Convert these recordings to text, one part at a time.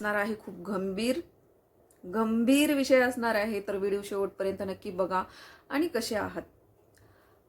असणार आहे खूप गंभीर गंभीर विषय असणार आहे तर व्हिडिओ शेवटपर्यंत नक्की बघा. आणि कसे आहात?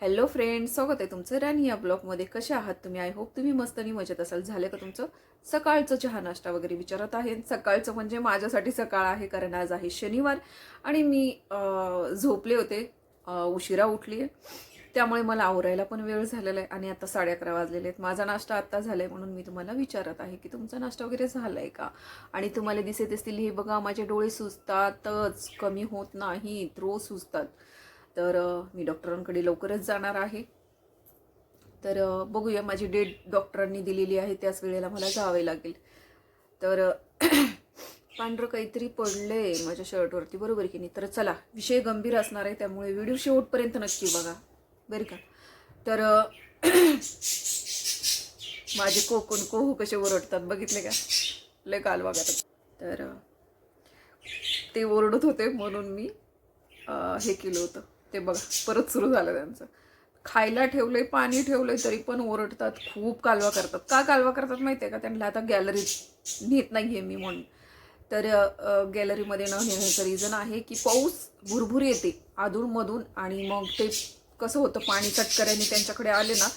हॅलो फ्रेंड स्वागत आहे तुमचं राणी या ब्लॉगमध्ये. कसे आहात तुम्ही? आय होप तुम्ही मस्त आणि मजेत असाल. झालं का तुमचं? सकाळचं चहा नाश्ता वगैरे विचारत आहे. सकाळचं म्हणजे माझ्यासाठी सकाळ आहे कारण आज आहे शनिवार. आणि मी झोपले होते. उशिरा उठली आहे त्यामुळे मला आवरायला पण वेळ झालेला आहे आणि आता साडे अकरा वाजलेले आहेत. माझा नाश्ता आत्ता झाला आहे म्हणून मी तुम्हाला विचारत आहे की तुमचा नाश्ता वगैरे झाला आहे का? आणि तुम्हाला दिसत असतील हे बघा माझे डोळे सुजतातच. कमी होत नाहीत रोज सुजतात. तर मी डॉक्टरांकडे लवकरच जाणार आहे. तर बघूया माझी डेट डॉक्टरांनी दिलेली आहे त्याच वेळेला मला जावे लागेल. तर पांढरं काहीतरी पडलंय माझ्या शर्टवरती. बरोबर की नाही? तर चला विषय गंभीर असणार आहे त्यामुळे व्हिडिओ शेवटपर्यंत नक्की बघा. बरं का. तर माझे कोकण कोहू कसे ओरडतात बघितले का? लय कालवा करतात तर ते ओरडत होते म्हणून मी हे केलं होतं. ते बघा परत सुरू झालं त्यांचं. खायला ठेवलंय पाणी ठेवलंय तरी पण ओरडतात. खूप कालवा करतात. का कालवा करतात माहिती आहे का? त्यांना आता गॅलरीत नेत नाही आहे मी म्हणून. तर गॅलरीमध्ये न नेण्याचं रिझन आहे की पाऊस भुरभुर येते. अधूनमधून आणि मग ते कसं होतं पाणी चटकऱ्याने त्यांच्याकडे आले ना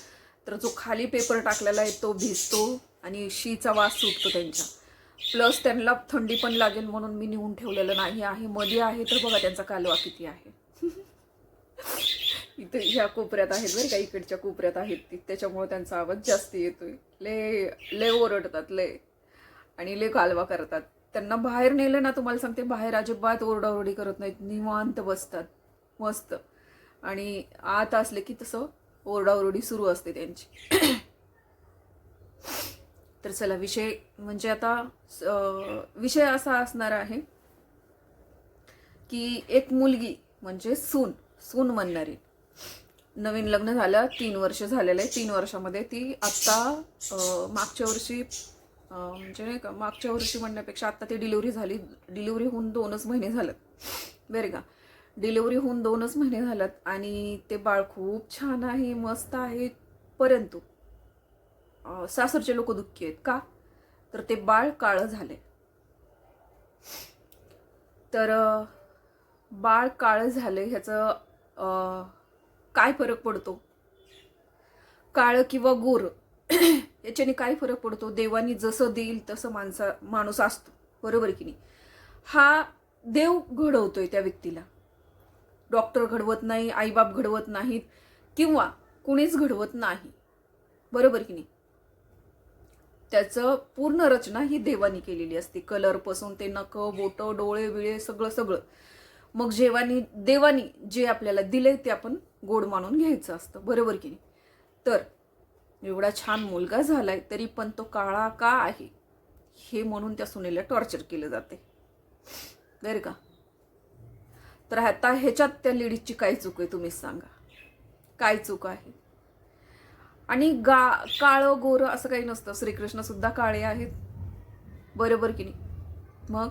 तर जो खाली पेपर टाकलेला आहे तो भिजतो आणि शीचा वास सुटतो त्यांच्या. प्लस त्यांना थंडी पण लागेल म्हणून मी नेऊन ठेवलेलं नाही आहे. मध्ये आहे तर बघा त्यांचा कालवा किती आहे. इथे ह्या कोपऱ्यात आहेत बरं का इकडच्या कोपऱ्यात आहेत ती. त्याच्यामुळे त्यांचा आवाज जास्त येतोय. ले ले ओरडतात ले. आणि ले कालवा करतात. त्यांना बाहेर नेलं ना तुम्हाला सांगते बाहेर अजिबात ओरडाओरडी करत नाहीत. निवांत बसतात. मस्त. आणि आत असले की तसं ओरडाओरडी सुरू असते त्यांची. तर चला विषय म्हणजे आता विषय असा असणार आहे की एक मुलगी म्हणजे सून सून म्हणणारी नवीन लग्न झालं तीन वर्ष झालेलं आहे. तीन वर्षामध्ये ती आत्ता मागच्या वर्षी म्हणजे नाही का मागच्या वर्षी म्हणण्यापेक्षा आत्ता ती डिलिव्हरी झाली. डिलिव्हरी होऊन दोनच महिने झालं. बरे का? डिलिव्हरी होऊन दोनच महिने झाल्यात आणि ते बाळ खूप छान आहे मस्त आहे परंतु सासरचे लोक दुःखी आहेत का? तर ते बाळ काळं झाले तर बाळ काळं झाले ह्याचं काय फरक पडतो? काळं किंवा गोर याच्याने काय फरक पडतो? देवानी जसं देईल तसं माणसा माणूस असतो. बरोबर की नाही? हा देव घडवतोय त्या व्यक्तीला. डॉक्टर घडवत नाही आईबाप घडवत नाहीत किंवा कुणीच घडवत नाही. बरोबर की नाही? त्याचं पूर्ण रचना ही देवानी केलेली असते. कलरपासून ते नखं बोटं डोळे विळे सगळं सगळं. मग जेवानी देवानी जे आपल्याला दिले ते आपण गोड मानून घ्यायचं असतं. बरोबर की नाही? तर एवढा छान मुलगा झालाय तरी पण तो काळा का आहे? हे म्हणून त्या सुनेला टॉर्चर केलं जाते. बरं का? तर आता ह्याच्यात त्या लेडीजची काय चूक आहे तुम्ही सांगा. काय चूक आहे? आणि गा काळं गोरं असं काही नसतं. श्रीकृष्ण सुद्धा काळे आहेत. बरोबर की नाही? मग?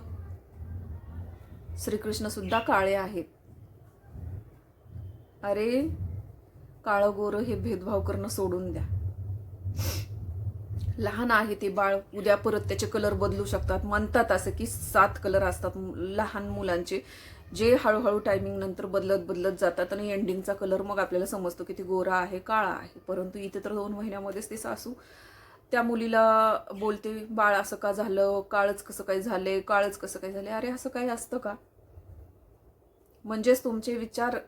श्रीकृष्ण सुद्धा काळे आहेत. अरे काळं गोरं हे भेदभाव करणं सोडून द्या. लहान आहे ते बाळ उद्या परत त्याचे कलर बदलू शकतात. म्हणतात असं की सात कलर असतात लहान मुलांचे. जे हळूहळू टायमिंग नंतर बदलत बदलत जातात आणि एंडिंगचा कलर मग आपल्याला समजतो की ती गोरा आहे काळा आहे. परंतु इथे तर दोन महिन्यामध्येच ते सासू त्या मुलीला बोलते बाळ असं का झालं? काळच कसं काय झाले काळच कसं काय झाले अरे असं काही असतं का? म्हणजेच तुमचे विचार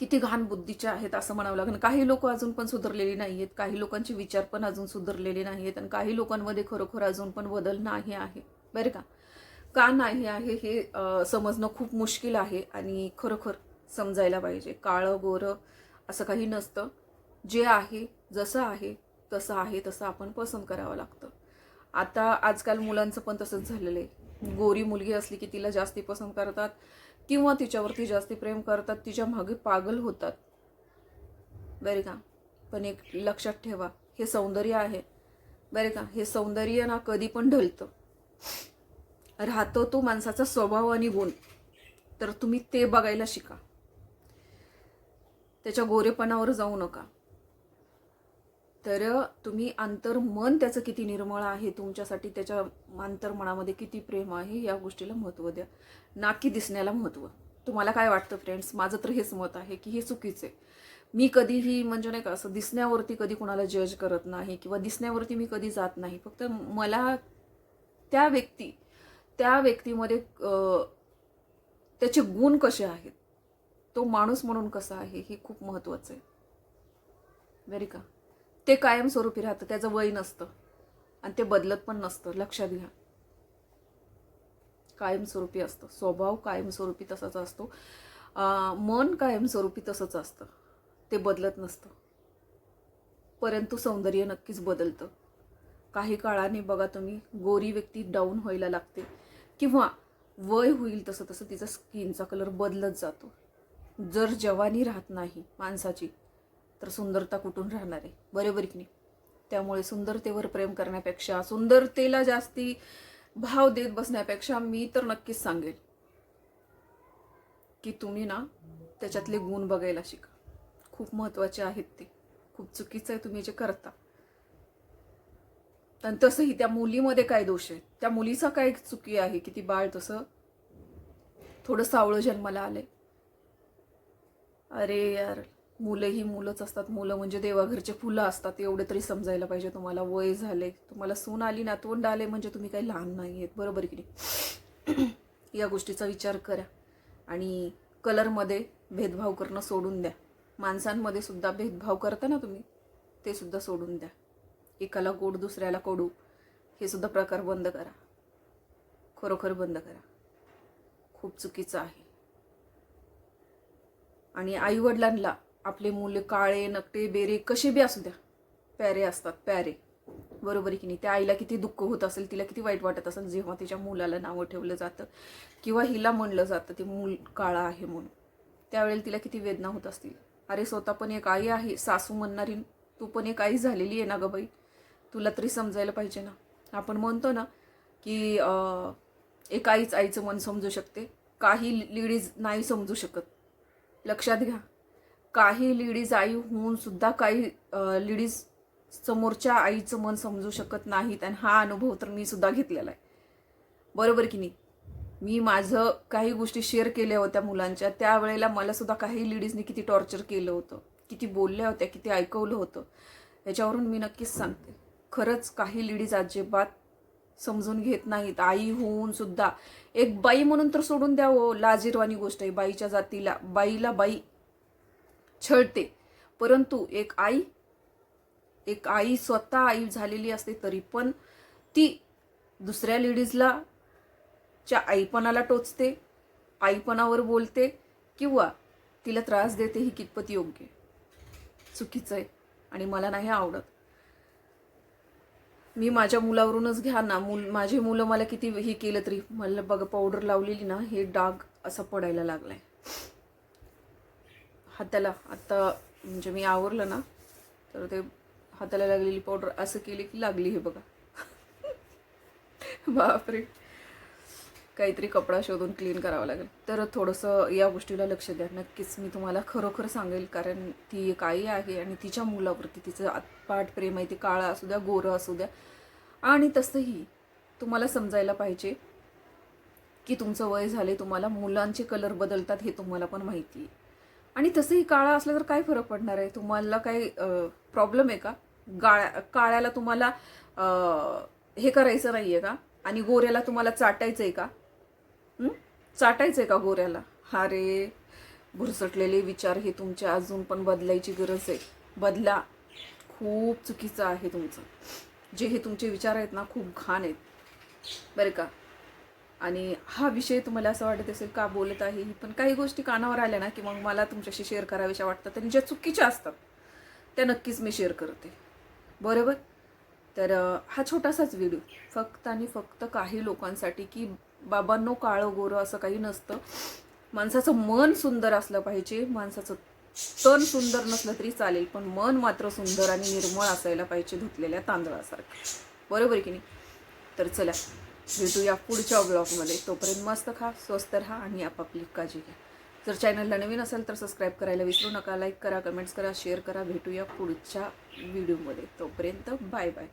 किती घाण बुद्धीचे आहेत असं म्हणावं लागेल. काही लोक अजून पण सुधारलेली नाही आहेत काही लोकांचे विचार पण अजून सुधारलेले नाही आहेत आणि काही लोकांमध्ये खरोखर अजून पण बदल नाही आहे. बरं का? का नाही आहे हे समजणं खूप मुश्किल आहे आणि खरोखर समजायला पाहिजे. काळं गोरं असं काही नसतं. जे आहे जसं आहे तसं आहे तसं आपण पसंत करावं लागतं. आता आजकाल मुलांचं पण तसंच झालेलं आहे. गोरी मुलगी असली की तिला जास्ती पसंत करतात. किंवा तिच्यावरती जास्ती प्रेम करतात तिच्यामागे पागल होतात. बरे का? पण एक लक्षात ठेवा हे सौंदर्य आहे. बरे का? हे सौंदर्य ना कधी पण ढलतं. राहतो तो माणसाचा स्वभाव आणि गुण. तर तुम्ही ते बघायला शिका. त्याच्या गोरेपणावर जाऊ नका. तर तुम्ही अंतर्मन त्याचं किती निर्मळ आहे तुमच्यासाठी त्याच्या अंतर्मनामध्ये किती प्रेम आहे या गोष्टीला महत्त्व द्या. ना की दिसण्याला महत्त्व. तुम्हाला काय वाटतं फ्रेंड्स माझं तर हेच मत आहे की हे चुकीचं आहे. मी कधीही म्हणजे नाही का असं दिसण्यावरती कधी कोणाला जज करत नाही किंवा दिसण्यावरती मी कधी जात नाही. फक्त मला त्या व्यक्ती त्या व्यक्तीमध्ये त्याचे गुण कसे आहेत तो माणूस म्हणून कसा आहे हे खूप महत्त्वाचं आहे. व्हेरी का? ते कायमस्वरूपी राहतं त्याचं वय नसतं. आणि ते बदलत पण नसतं लक्षात घ्या. कायमस्वरूपी असतं. स्वभाव कायमस्वरूपी तसाच असतो. मन कायमस्वरूपी तसंच असतं. ते बदलत नसतं. परंतु सौंदर्य नक्कीच बदलतं. काही काळाने बघा तुम्ही गोरी व्यक्ती डाऊन व्हायला लागते. किंवा वय होईल तसं तसं तिचा स्किनचा कलर बदलत जातो. जर जवानी राहत नाही माणसाची तर सुंदरता कुठून राहणार आहे? बरोबर की नाही? त्यामुळे सुंदरतेवर प्रेम करण्यापेक्षा सुंदरतेला जास्ती भाव देत बसण्यापेक्षा मी तर नक्कीच सांगेल की तुम्ही ना त्याच्यातले गुण बघायला शिका. खूप महत्त्वाचे आहेत ते. खूप चुकीचं आहे तुम्ही जे करता. आणि तसंही त्या मुलीमध्ये काय दोष आहे? त्या मुलीचा काय चुकी आहे की ती बाळ तसं थोडं सावळं जन्माला आलंय? अरे यार. मुलं ही मुलंच असतात. मुलं म्हणजे देवाघरचे फुलं असतात. एवढे तरी समजायला पाहिजे तुम्हाला. वय झाले. तुम्हाला सून आली नातवंड आले म्हणजे तुम्ही काही लहान नाही आहेत बरोबर की नाही? या गोष्टीचा विचार करा. आणि कलरमध्ये भेदभाव करणं सोडून द्या. माणसांमध्ये सुद्धा भेदभाव करता ना तुम्ही ते सुद्धा सोडून द्या. एकाला गोड दुसऱ्याला कडू हे सुद्धा प्रकार बंद करा. खरोखर बंद करा. खूप चुकीचं आहे. आणि आईवडिलांना आपले मुलं काळे नकटे बेरे कसे बी असू द्या. प्यारे असतात पॅरे बरोबर आहे की नाही? त्या आईला किती दुःख होत असेल तिला किती वाईट वाटत असेल जेव्हा तिच्या मुलाला नावं ठेवलं जातं किंवा हिला म्हणलं जातं ते मूल काळा आहे म्हणून. त्यावेळेला तिला किती वेदना होत असतील. अरे स्वतः पण एक आई आहे सासू म्हणणारी तू पण एक आई झालेली आहे ना ग बाई? तुला तरी समजायला पाहिजे ना? आपण म्हणतो ना की एक आईच आईचं मन समजू शकते. काही लेडीज नाही समजू शकत. लक्षात घ्या. काही लेडीज आई होऊन सुद्धा काही लेडीज समोरच्या आईचं मन समजू शकत नाहीत आणि हा अनुभव तर मी सुद्धा घेतलेला आहे. बरोबर की नाही? मी माझं काही गोष्टी शेअर केल्या होत्या मुलांच्या त्यावेळेला मला सुद्धा काही लेडीजनी किती टॉर्चर केलं होतं किती बोलल्या होत्या किती ऐकवलं होतं याच्यावरून मी नक्कीच सांगते. खरंच काही लेडीज अजिबात समजून घेत नाहीत. आई होऊन सुद्धा एक बाई म्हणून तर सोडून द्यावं लाजिरवाणी गोष्ट आहे बाईच्या जातीला. बाईला बाई छळते. परंतु एक आई एक आई स्वतः आई झालेली असते तरी पण ती दुसऱ्या लेडीजला च्या आईपणाला टोचते आईपणावर बोलते किंवा तिला त्रास देते ही कितपत योग्य. चुकीचं आहे आणि मला नाही आवडत. मी माझ्या मुलावरूनच घ्या ना मुल माझी मुलं मला किती हे केलं तरी मला बघा पावडर लावलेली ना हे डाग असा पडायला लागलाय. हाताला. आत्ता म्हणजे मी आवरलं ना तर ते हाताला लागलेली पावडर असं केली की लागली हे बघा. बापरे. काहीतरी कपडा शोधून क्लीन करावा लागेल. तर थोडंसं या गोष्टीला लक्ष द्या. नक्कीच मी तुम्हाला खरोखर सांगेल कारण ती एक आई आहे आणि तिच्या मुलावरती तिचं आतपाट प्रेम आहे ते काळा असू द्या गोरं असू द्या. आणि तसंही तुम्हाला समजायला पाहिजे की तुमचं वय झाले तुम्हाला मुलांचे कलर बदलतात हे तुम्हाला पण माहिती आहे. आणि तसंही काळा असला तर काय फरक पडणार आहे? तुम्हाला काही प्रॉब्लेम आहे का? गाळ्या काळ्याला तुम्हाला हे करायचं नाही आहे का? आणि गोऱ्याला तुम्हाला चाटायचं आहे का? चाटायचं आहे का गोऱ्याला? हा रे भुरसटलेले विचार हे तुमच्या अजून पण बदलायची गरज आहे. बदला खूप चुकीचं आहे तुमचं. जे हे तुमचे विचार आहेत ना खूप घाण आहेत. बरं का? आणि हा विषय तुम्हाला असं वाटत असेल का बोलत आहे? ही पण काही गोष्टी कानावर आल्या ना की मग मला तुमच्याशी शेअर कराव्याशा वाटतात. आणि ज्या चुकीच्या असतात त्या नक्कीच मी शेअर करते. बरोबर? तर हा छोटासाच व्हिडिओ फक्त आणि फक्त काही लोकांसाठी की बाबांनो काळं गोरं असं काही नसतं. माणसाचं मन सुंदर असलं पाहिजे. माणसाचं तन सुंदर नसलं तरी चालेल पण मन मात्र सुंदर आणि निर्मळ असायला पाहिजे धुतलेल्या तांदळासारखं. बरोबर आहे की नाही? तर चला. भेटूया पुढच्या ब्लॉगमध्ये तोपर्यंत मस्त खा स्वस्त राहा आणि आपापली काळजी घ्या. जर चॅनलला नवीन असेल तर सबस्क्राईब करायला विसरू नका लाईक करा कमेंट्स करा शेअर करा. भेटूया पुढच्या व्हिडिओमध्ये तोपर्यंत बाय बाय